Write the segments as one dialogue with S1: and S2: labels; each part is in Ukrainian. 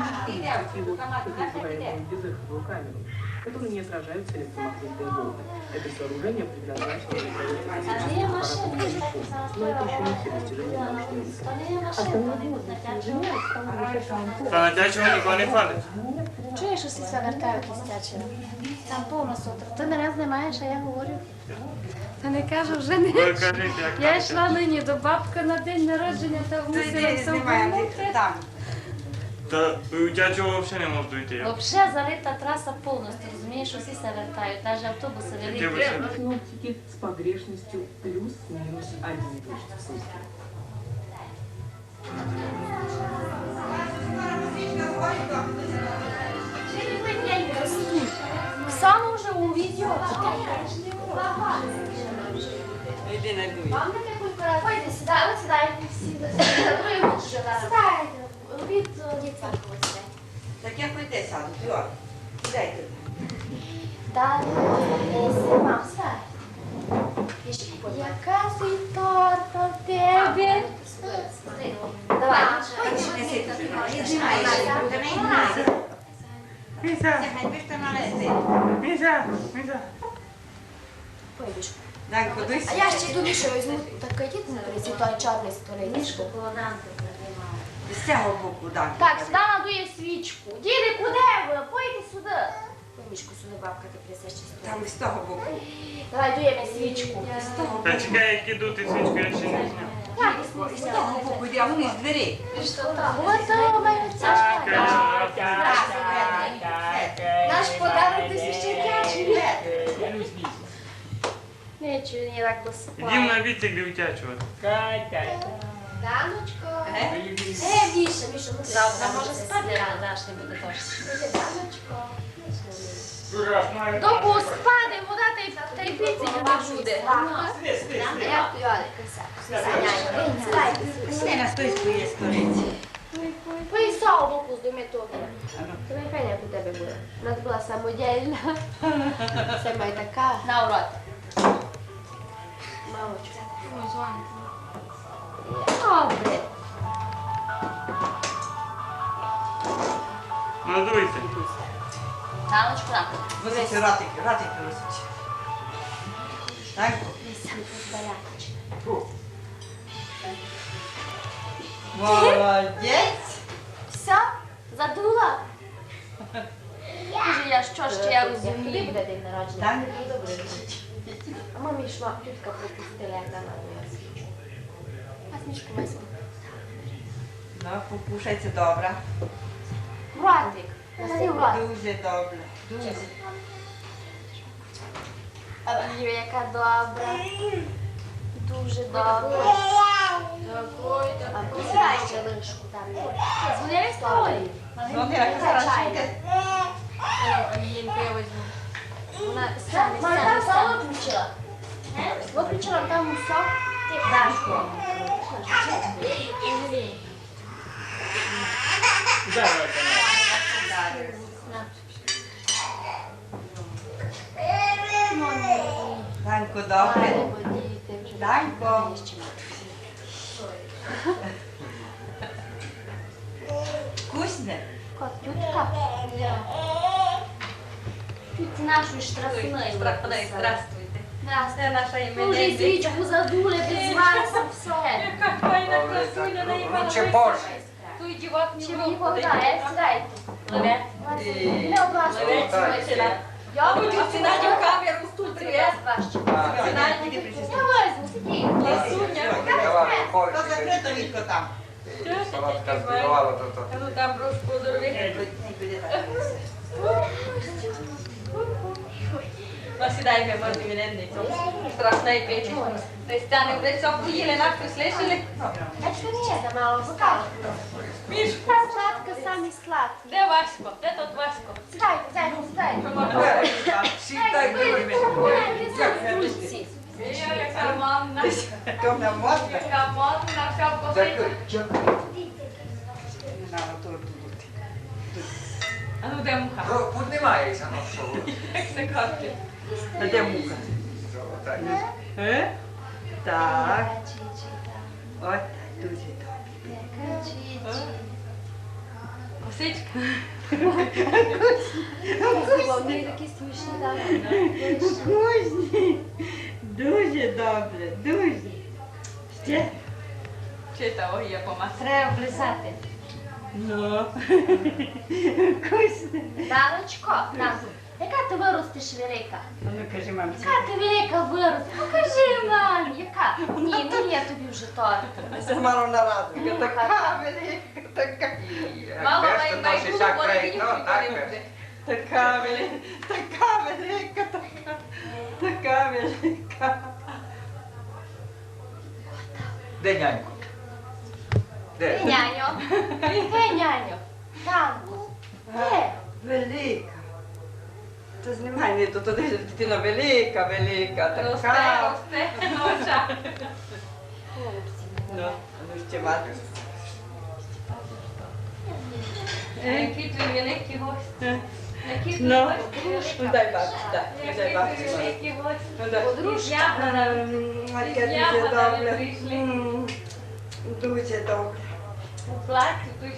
S1: такие вот так называемые безыховую камеру, которые не отражаются электромагнитные волны. Это сооружение предназначено для производства аппаратных телефонов, но это еще не все достижения научной мысли.
S2: Та на дячого нікого не хвалить.
S3: Чуєш, усі завертають кістячину? Там повно сотра. Ти не раз не маєш, а я говорю. Та не кажу, вже не.
S2: Ви кажіть, як
S3: Я
S2: там.
S3: йшла нині до бабки на день народження та мусила все вмовити.
S4: Там.
S2: Та у дячого взагалі не можу йти. я.
S3: Взагалі залита траса повністю, розумієш, усі се вертають, навіть автобуси
S2: Ти
S3: великі.
S1: Синоптики с погрешностью плюс-минус один дождь в сутки.
S3: Саме вже у відео.
S4: Йди не дуй.
S3: Пойди, сідай, от сідай. Сідай. Робіть дітварку оце.
S4: Так я пойде сяду. Йо. Сідайте.
S3: Далі, сама, сідай. Яка ти торта в тебе? Давай.
S4: Не сидь вже. Іди майже. Буде не йди.
S2: Міся,
S4: Хай би ж там налези.
S2: міся, міся.
S4: Данко, дуй
S3: А я ще думаю, що візьму таке дітне прийти, той чорний столик.
S4: З цього боку, Данко.
S3: Так, сюди надує свічку. Діди, куди ви? Пойди сюди. Помічку сюди бабка ти присеш чисто.
S4: Там з того боку.
S3: Давай дуємо свічку.
S2: Та чекай, як іду, ти свічку я ще не зняв.
S3: Так,
S4: З того боку, я вниз двері.
S3: От у мене ця Наш подарок ти священкячий. Нічого, не так досипає.
S2: Їм на віці дівчачого.
S3: Даночко.
S4: Е?
S3: Е, Міша, Міша, ну завтра може спати. Даш, не буде дощ. Даночко. Добу спати, вода та й та й піці не буде. Як ти, Оля, краса?
S4: Все на той своїй столиці.
S3: Поїсав боку з домітоки. Ти не пеня у тебе буде. Вона була самодільна. Сама й така. На урод. Мамочка. Добре.
S2: Надуйте.
S3: Даночку, на.
S4: Возить ратик, ратик висить. Данко. Молодець.
S3: Все? Задула? Боже, я що ще я розумію. Буде день народження?
S4: Данко.
S3: А мамі йшла, тітка пропустила, як вона була смішку візьму.
S4: Ну, попушайте добре.
S3: Братик.
S4: Дуже добре. Дуже.
S3: Боже, яка добра. Дуже добра. А посідай ще лишку там. Звоняй столі.
S4: Ну, ти як зараз йде.
S3: Вона саме саме включила. Виключила там усе. Дашко.
S4: Данко, добре. Данько. Вкусне?
S3: Котютка. Тють нашої штрафної.
S5: Штрафний, здравствуйте.
S3: Здравствуйте.
S5: Це наша
S3: Ми вже
S5: іменинниця.
S3: свічку задули без вас все.
S5: Яка файна красуня на Івана. Той дівак не
S3: Чи мені
S5: виходить.
S3: Сідайте.
S5: Леве.
S3: Не облажуйте. Я буду
S5: ціна в камеру студія.
S3: Привет, важче.
S5: Ціна
S3: Я возьму, сидіть.
S5: Ласуня.
S4: То закрито вітко там.
S6: Салатка збивала, то то.
S5: А ну там розподорви.
S4: Не буде так.
S5: Насідай ми мати іменинницю. Страшна і печі. Християни вже все поїли, нашу слышали?
S3: А що ні? Це мало покажу.
S5: Мішку.
S3: Спочатку самі сладкі.
S5: Де Васько? Де тут Васько?
S3: Сідайте, сідайте, сідайте.
S4: Сідай
S3: Дульці.
S5: Яка манна.
S4: Не можна.
S5: Яка манна, вся посипана. А ну де муха?
S6: Про- ну що.
S5: Як це кажуть?
S4: А де мука? Е? Так. От дуже добре.
S5: Косичка.
S3: Вони такі смішні там.
S4: Вкусні. Дуже добре, дуже. Ще
S5: Чи та огія помасти?
S4: треба писати. Ну, вкусно.
S3: Даночко, Данко, яка ти виростеш велика?
S4: Ну, кажи, мамці.
S3: Яка ти велика виросте? Покажи мамі, яка? Ні, не є тобі вже торт.
S4: Це мало нарадує. Така велика, така.
S6: Як
S5: бо
S6: проєкт,
S5: ніхто
S6: ну,
S5: не буде.
S4: Така велика, така велика, така. Така велика.
S6: Де нянько? Де?
S3: Гей, няньо. Гей, няньо. Данко. Де?
S4: Велика. То знімай, не, то туди дитина велика, велика, така.
S5: росте, росте, ноча.
S4: Ну, ну ще мати.
S5: Які ти великі гості. Які ти
S4: Ну,
S5: гості.
S4: ну дай бабці, дай,
S5: Які
S4: дай бабці.
S5: великі гості.
S4: Ну, дай.
S5: Подружка.
S4: М, Яке дуже
S5: подала
S4: добре.
S5: прийшли.
S4: М, Дуже добре.
S5: У платі, то й.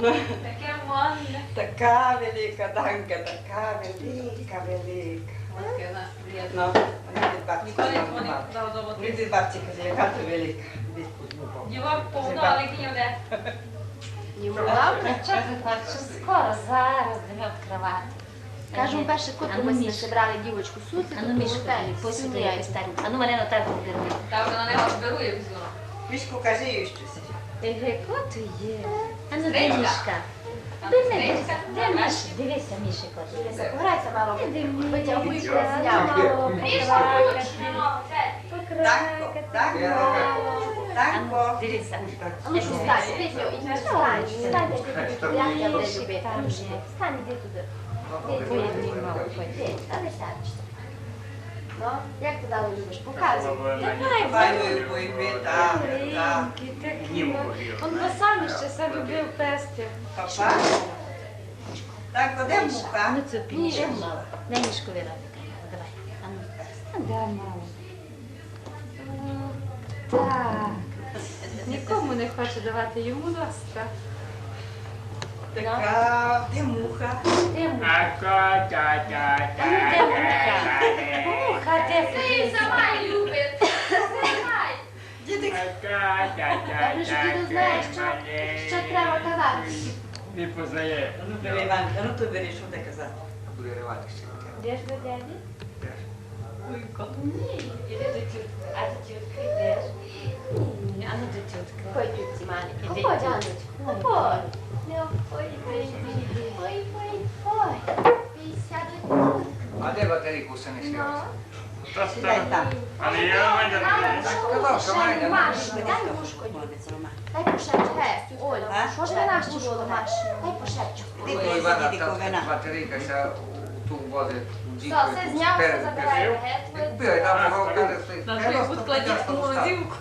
S4: Ну,
S5: Таке монне.
S4: Така велика данка, така велика, велика.
S5: Ось приємно.
S4: Ну, а не від.
S5: Ніколи цього не казав
S4: Не
S5: золотий.
S4: від бабці каже, яка ти велика.
S5: Дівок повно, але гнівне.
S3: Добре?
S7: Що? Скоро, зараз будемо відкривати.
S3: Кажу, перше кот,
S7: ну,
S3: ми ще брали дівочку сути,
S7: А ну мішку, посюди якось так. А ну мене на так оберни.
S5: Та вже на нього зберує
S4: Мишко, кажи и ще
S7: си. Еве, кото е. А ну
S5: дай
S7: Мишка. Бе,
S5: не,
S7: дай Миша, дивися Миша, кото
S3: е. Запорайся мало. Иди,
S6: Миша,
S3: мало.
S4: Танко, танко. Танко.
S7: Дивися.
S3: Лучше встань, Петя, иди встань. Встань,
S7: Петя, Стань,
S3: иди туда. Петя,
S7: иди, мало,
S3: Петя. Да, висячься. Ну, як ти далі любиш? Показуй.
S4: Файною пойми, так, так.
S7: Он би сам ще себе любив пести.
S4: Папа. Данко, де муха?
S7: Ну це мало. Дай мішку Вероніка. Давай. А ну. Да. Так. Нікому не хоче давати йому ласка.
S4: Така, де муха?
S7: Де муха? Де муха? Муха, де ти?
S3: сама любить. Знай.
S4: Дідик,
S3: Я вже ж діду знає, що, що треба казати.
S2: Не познає.
S4: а ну бери, Іван, а ну то бери, що ти казати.
S6: Буде ривати ще.
S7: Де ж до дяді?
S6: Де ж?
S7: Uygun. Yine de çocuk. Hadi
S3: çocuk gider. Anne
S7: de
S3: çocuk. Koy çocuk. Koy anneciğim. Koy. Ne koy. Koy koy
S6: koy. Аде батареи коса не
S2: снимаш. Тоа стана. Али
S6: ја мајда. Така
S3: да,
S6: мајда.
S3: Дай
S4: мушко.
S3: Дай
S4: пушачка.
S3: Оља, може да наши што домаш. Дай пушачка.
S4: Ти вада
S6: батарейка са ту води у
S3: Все, все зняв, все забирай.
S6: Купила, там його каже, стоїть.
S5: На твою складівську морозилку.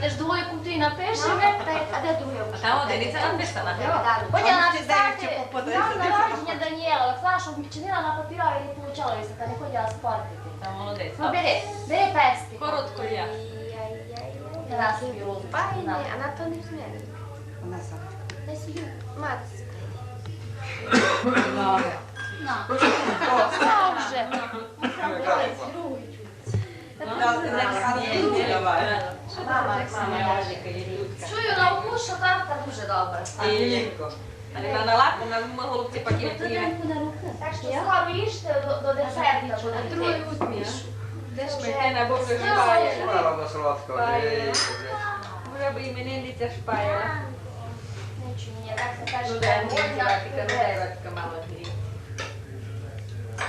S3: Не ж двоє купти напиши, а де друге?
S5: А там одиниця написана.
S3: Потім
S4: А ти дай,
S3: написати,
S4: чи попадай
S3: дам
S4: сюди,
S3: народження Даніела, Оксана, щоб чинила на папірові не получала висока, не ходила спортити.
S5: Там молодець.
S3: Ну бери, бери перстик.
S5: Коротко я.
S3: Раз собі розпайне, а на то не зміни.
S4: Вона сама.
S3: Дай собі матці.
S4: Ну,
S3: Вже. Чую на вкус, що тарта дуже добра.
S4: Лінко.
S5: Але на лапу на ми голубці пакети.
S3: Так що їжте до, десерта, бо на другий
S5: Де ж на боку шпає.
S6: Мало до солодкого.
S5: Шпає. Може би іменинниця шпає.
S3: Нічого, ні, так це
S5: Ну дай
S3: можна
S5: мені діватика, ну дай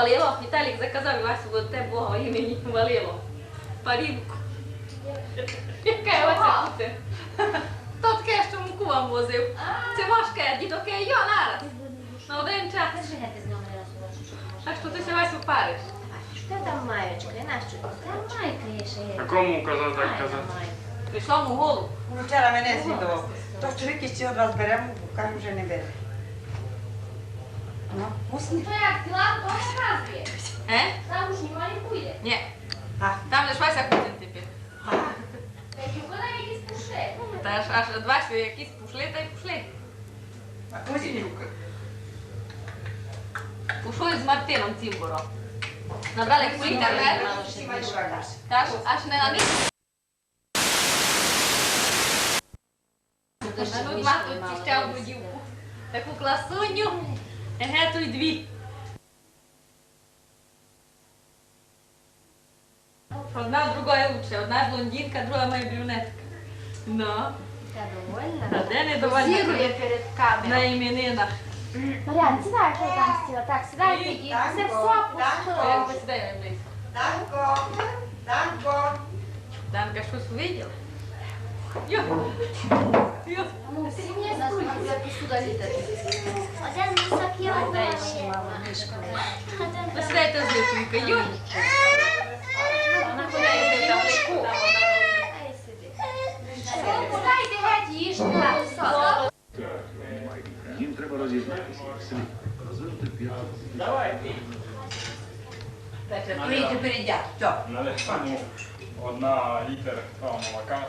S5: Мене увалило, Віталік заказав і вас от те Бога імені валило. Парівку. Яке оце буде? То таке, що муку вам возив. Це важке, дідоке, йо, нараз. на один час.
S8: Жити з нього не.
S5: Так що ти ще Васю париш.
S3: Що там маєчка? І нащо?
S8: Та майка є ще є.
S2: А кому казав так казати?
S5: Прийшло му голову.
S4: Вчора мене звідував. То чоловік ще одразу беремо, кажу, вже не бере. Ну, усні.
S3: To jak lat, to nazwie.
S5: Е?
S3: Tam już nie ma nie pójdę.
S5: Ні.
S4: А,
S5: Там же ж Вася Кузин тепер.
S3: Jak już podam jakieś puszcze.
S5: Та ж аж від Васю якісь пішли та й пішли.
S6: А ось і юка.
S5: Пішли з Мартином Цімборо. Набрали по інтернету. Та ж аж не на них. Ну, тут ще одну дівку. Таку класуню. Еге, тут дві. Одна другої лучше. Одна блондинка, друга моя брюнетка. Ну,
S3: Ja довольна.
S5: а де не довольна
S3: Зірує перед
S5: на іменинах.
S3: Маріан, сідай, що я там сіла. Так, сідай, тоді.
S4: так,
S3: все
S4: так,
S3: пустило.
S5: Як би сідає близько.
S4: Данко, Данко.
S5: Данка щось виділа?
S3: Ти.
S8: Один.
S9: Їм треба світ, розвинути п'яту.
S4: Тепер йдять. Все.
S10: Належимо одна того молока,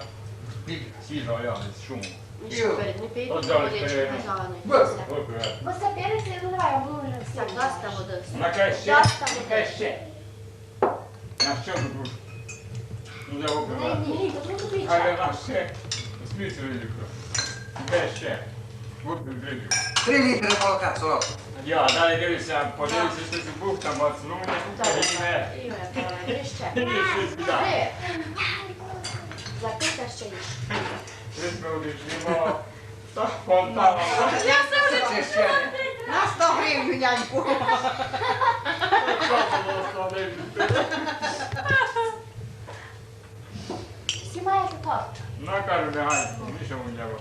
S10: свіжого я з шуму.
S3: Ніщо перед не пийте,
S10: От зараз
S3: водички
S10: перед-
S3: газованої.
S10: Випивати.
S3: Бо це перець не доливаю, бо вже все. Доста води.
S10: Накай ще,
S3: Доста
S10: накай
S3: води.
S10: ще. На що ви будете? Ну я
S3: Ні,
S10: випиваю.
S3: ні, то тут тобі
S10: Але
S3: чай.
S10: на ще. Смійся велико. Накай ще. Випив дрібів.
S6: Три літри молока, сорок.
S10: Я далі дивлюся, подивився, що це був там, от, ну не купив, не.
S3: Ігор, бери ще.
S10: Ні, щось Щось ми одержимо. Та фонтаном.
S6: Це ще.
S4: На 100 гривень, няньку.
S3: Всі маєте торт.
S10: Ну, кажу, негайно, Міша у нього.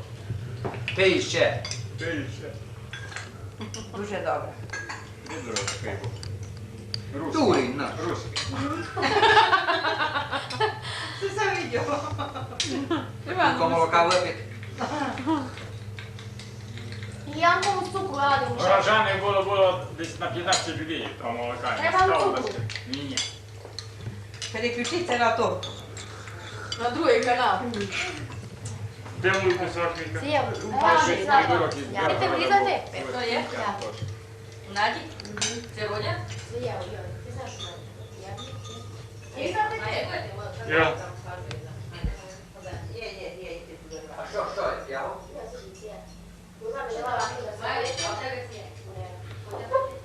S6: Пий ще.
S10: Ти ще.
S4: Дуже добре.
S10: Відро такий був.
S6: Дурень, на.
S10: Русський.
S4: Це все відео.
S6: Тільки молока випити.
S3: Я вам цукру радив.
S10: Урожайне було, було десь на 15 людей, того молока.
S3: Треба цукру.
S10: Ні, ні.
S4: Переключіться на то.
S5: На другий канал.
S10: Де мій кусок Віка?
S3: Це ти влізати?
S5: Хто є?
S3: Я.
S5: Наді? Це Родя?
S3: Це я. Ти знаєш, що я.
S2: Я.
S4: Є, є, є, є.
S6: А що, що, я?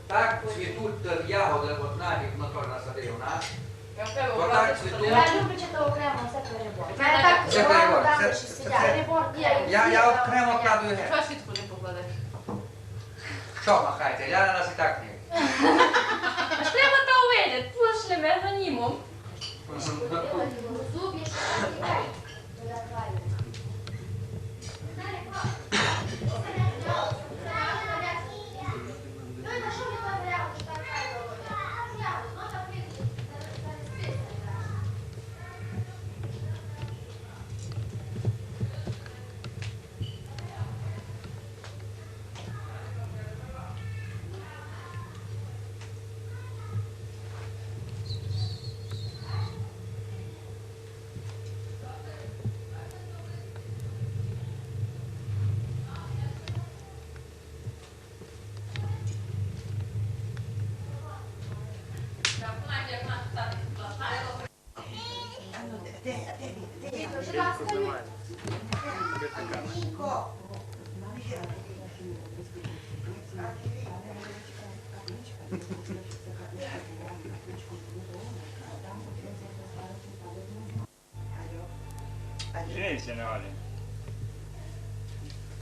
S6: Так цвітуть е, ягоди, от Надік на то насадив, на.
S5: Я в тебе
S6: Отак цвітуть.
S3: Я люблю чи то окремо, це перебор.
S5: Це
S3: Мене так
S6: Це перебор,
S3: там
S6: це-
S3: ще
S6: це-
S3: сидять.
S6: це-
S3: Перебор, я
S6: Я, я окремо кладу геть.
S5: Що світку не покладеш?
S6: Що махайте? Я на нас і так не.
S5: Треба то увидіти. Пошлем анонімом.
S3: Зуб є
S10: Женися, не Валі.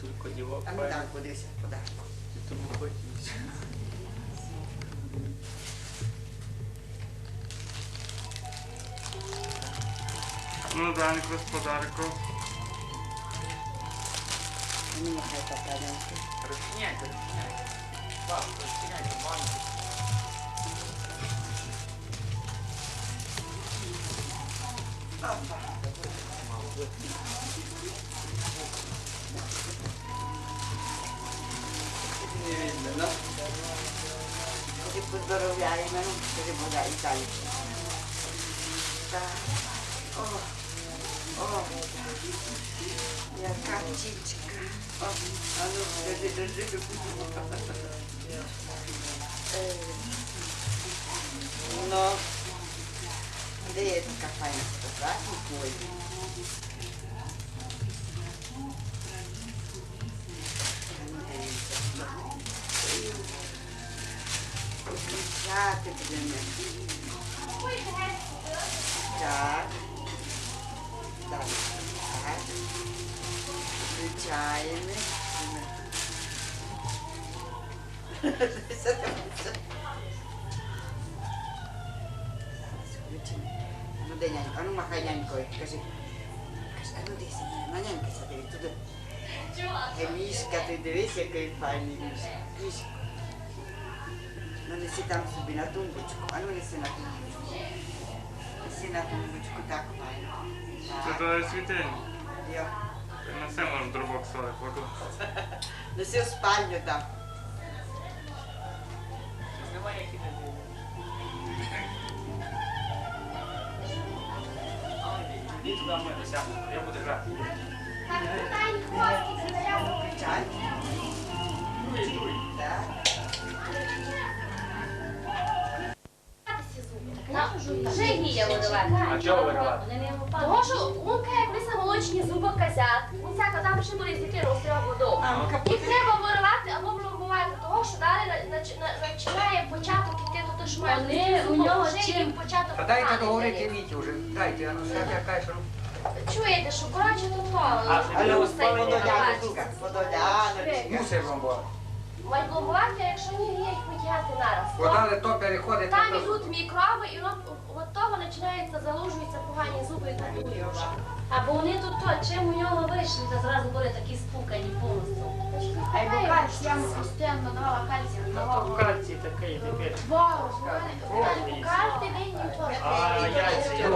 S2: Тільки дівок.
S4: А ну так, кудись, куди.
S2: Тому хотіть. Ну, Даник, господарко.
S4: Мені хай попадемо.
S5: Ні,
S4: Не видно, ну. Ти поздоровляй мене, перебуда Італії. Так. О, о, яка птічка. О, а ну, держи, держи. Е, Ну, де є така файна фотографія твої? Включати будемо. Так. Так. Так. Включаємо. Включимо. Ну, де нянька? А ну, махай нянькою. Кажи. Кажи, а ну, дивися, на нянька садить туди. Е, Мішка, ти дивись, який файний мішка. Мішка. Ну, неси там собі на тумбочку. А ну, неси на тумбочку. Неси на тумбочку, так файно.
S2: Це
S4: Так,
S2: то світильник.
S4: йо.
S2: На це можеш дробоксове покласти.
S4: Неси в спальню там.
S10: Іди туди митися, я буду грати.
S4: Включай.
S10: Дуй, дуй.
S4: Так.
S3: Вже гія виливати.
S10: А чого виривати?
S3: Того, що лунка, як ми молочні зуби козят, ну всяко там ще буде з дитиною з трьох годов. Їх треба виривати або що далі на- починає початок іти до того, що має
S5: бути
S3: зубки,
S5: у нього чим?
S3: початок
S6: Та дайте
S3: поганий
S6: договорити
S3: дає.
S6: Віті вже. Дайте, а ну що я кажу,
S3: Чуєте, що коротше тут то,
S10: А,
S4: А Подоляночка.
S3: Подоляночка.
S4: водоляночка.
S6: мусить вам було.
S3: Мають а якщо ні, є їх витягати нараз.
S6: Вода то переходить.
S3: Там йдуть мікроби, і воно от того починається, залужуються погані зуби і катують вже.
S5: Або вони тут то, чим у нього вийшли, то зразу були такі спукані повністю.
S3: А кальцій, я постійно давала кальцій.
S10: Ну, кальцій такий, такий.
S3: Боже, кальцій, він
S10: А яйця, я